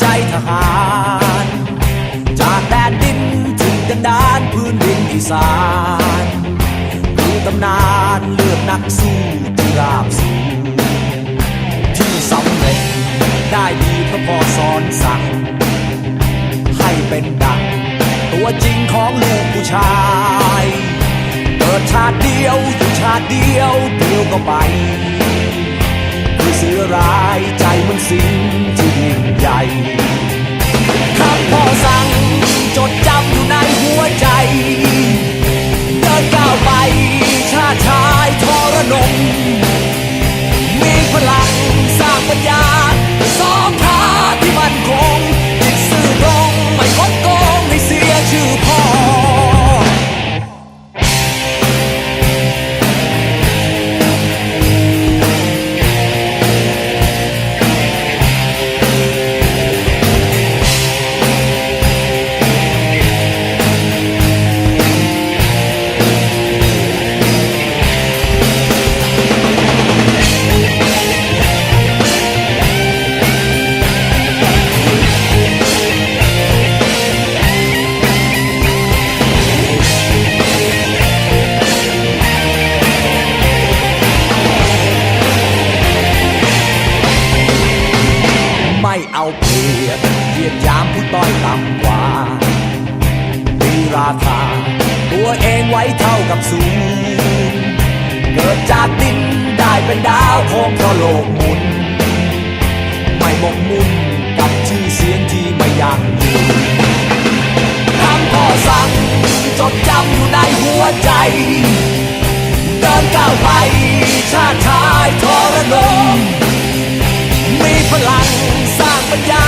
ใจทหาร จากแดนดินถึงกันดานพื้นดินอีสานคือตำนานเลือดนักสู้ตราบสูงที่สำเร็จได้ดีพระพ่อสอนสั่ง ให้เป็นดังตัวจริงของลูกผู้ชายเกิดชาติเดียวอยู่ชาติเดียวเดียวก็ไปคือเสือร้ายใจมันสิง ง ราคา ตัวเองไว้เท่ากับสูงเกิดจากดินได้เป็นดาวโคงเพราะโลกหมุน ไม่หมกมุ่นกับชื่อเสียงที่ไม่ยั่งยืนคำพ่อสั่งจดจำอยู่ในหัวใจ เดินก้าวไปชาติชายทรนงมีพลังสร้างปัญญา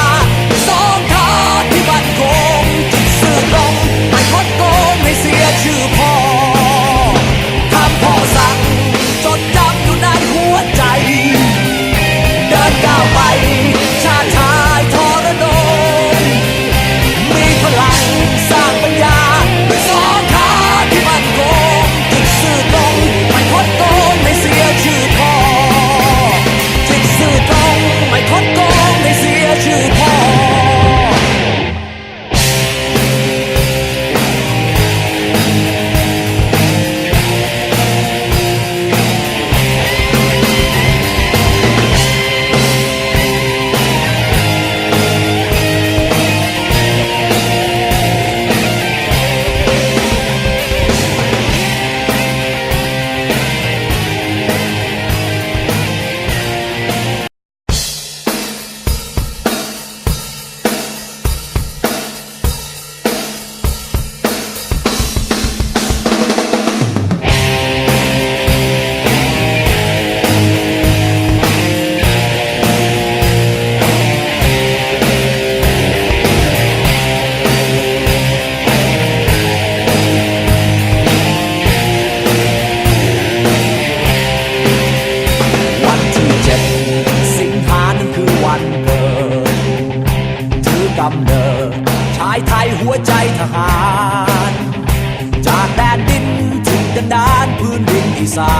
สา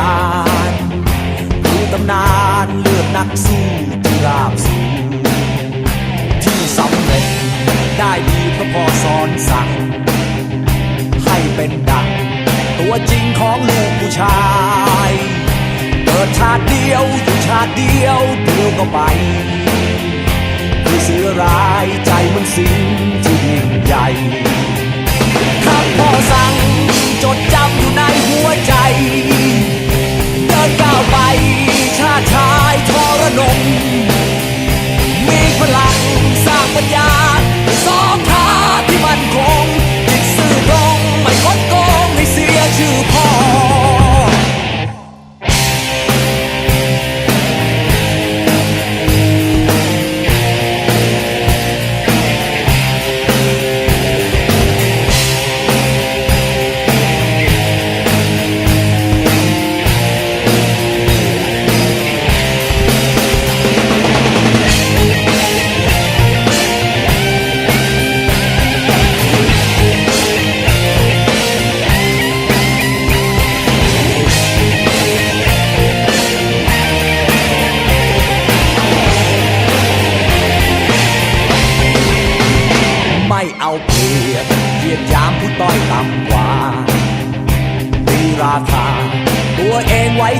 นคือตำนานเลือดนักสู้ที่ราบสูงที่สำเร็จได้ดีเพราะพ่อสอนสั่ง ให้เป็นดังตัวจริงของลูกผู้ชายเกิดชาติเดียวอยู่ชาติเดียวเดียวก็ไปคือเสือร้ายใจมันสิงที่ยิ่งใหญ่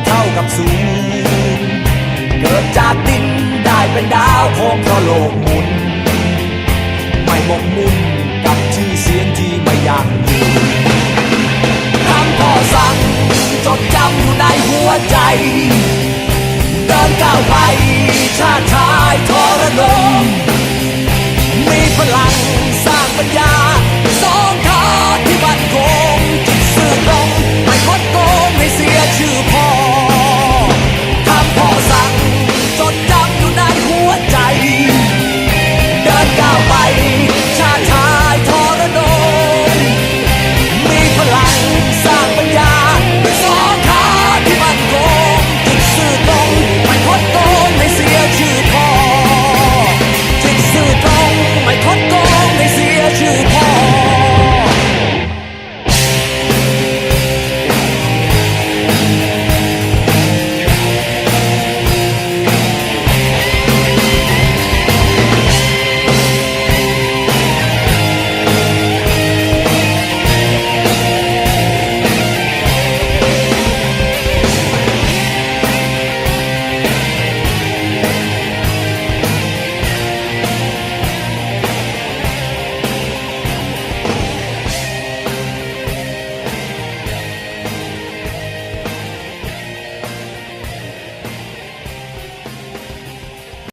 เท่ากับศูนย์เกิดจากดินได้เป็นดาวโคงเพราะโลกหมุน ไม่หมกมุ่นกับชื่อเสียงที่ไม่อยากอยู่คำก่อสั่งจดจำอยู่ในหัวใจ เดินก้าวไปชาติชายทรนงมีพลังสร้างปัญญา